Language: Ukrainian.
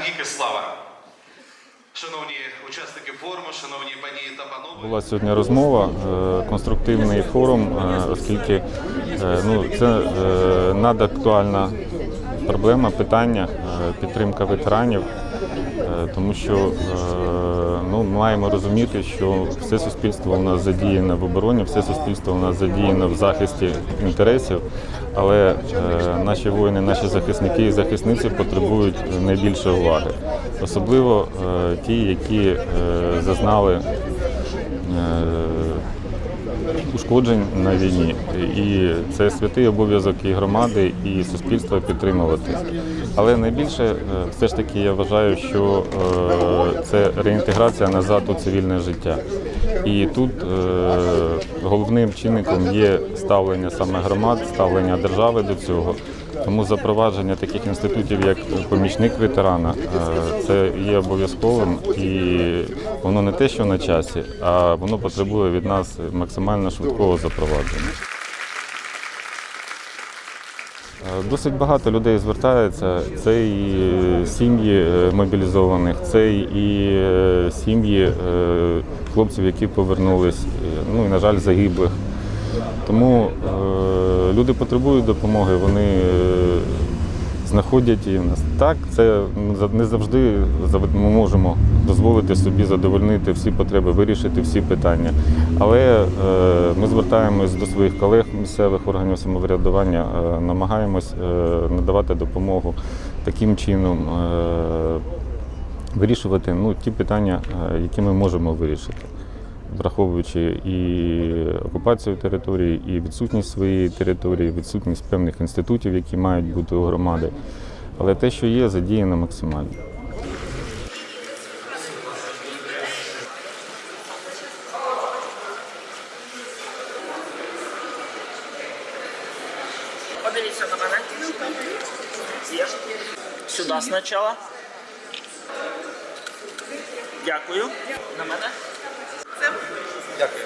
навіки слава. Шановні учасники форуму, шановні пані та панове. Була сьогодні розмова, е, конструктивний форум, е, оскільки е, ну, це надактуальна проблема, питання, підтримка ветеранів, тому що е, ну, маємо розуміти, що все суспільство у нас задіяне в обороні, все суспільство у нас задіяне в захисті інтересів, але е, наші воїни, наші захисники і захисниці потребують найбільше уваги, особливо е, ті, які е, зазнали е, ушкоджень на війні. І це святий обов'язок і громади, і суспільства підтримувати. Але найбільше е, все ж таки я вважаю, що е, це реінтеграція назад у цивільне життя. І тут е, головним чинником є ставлення саме громад, ставлення держави до цього. Тому запровадження таких інститутів, як помічник ветерана, е, це є обов'язковим і воно не те, що на часі, а воно потребує від нас максимально швидкого запровадження. Е, Досить багато людей звертається. Це і сім'ї е, мобілізованих, це і сім'ї хлопців, які повернулись, ну і, на жаль, загиблих. Тому е, люди потребують допомоги, вони е, знаходять її в нас. Так, це не завжди ми можемо дозволити собі задовольнити всі потреби, вирішити всі питання. Але е, ми звертаємось до своїх колег місцевих органів самоврядування, е, намагаємось е, надавати допомогу таким чином. Е, Вирішувати ну, ті питання, е, які ми можемо вирішити враховуючи і окупацію території, і відсутність своєї території, відсутність певних інститутів, які мають бути у громади. Але те, що є, задіяно максимально. Подивіться на мене. Сюди спочатку. Дякую. На мене. Дякую.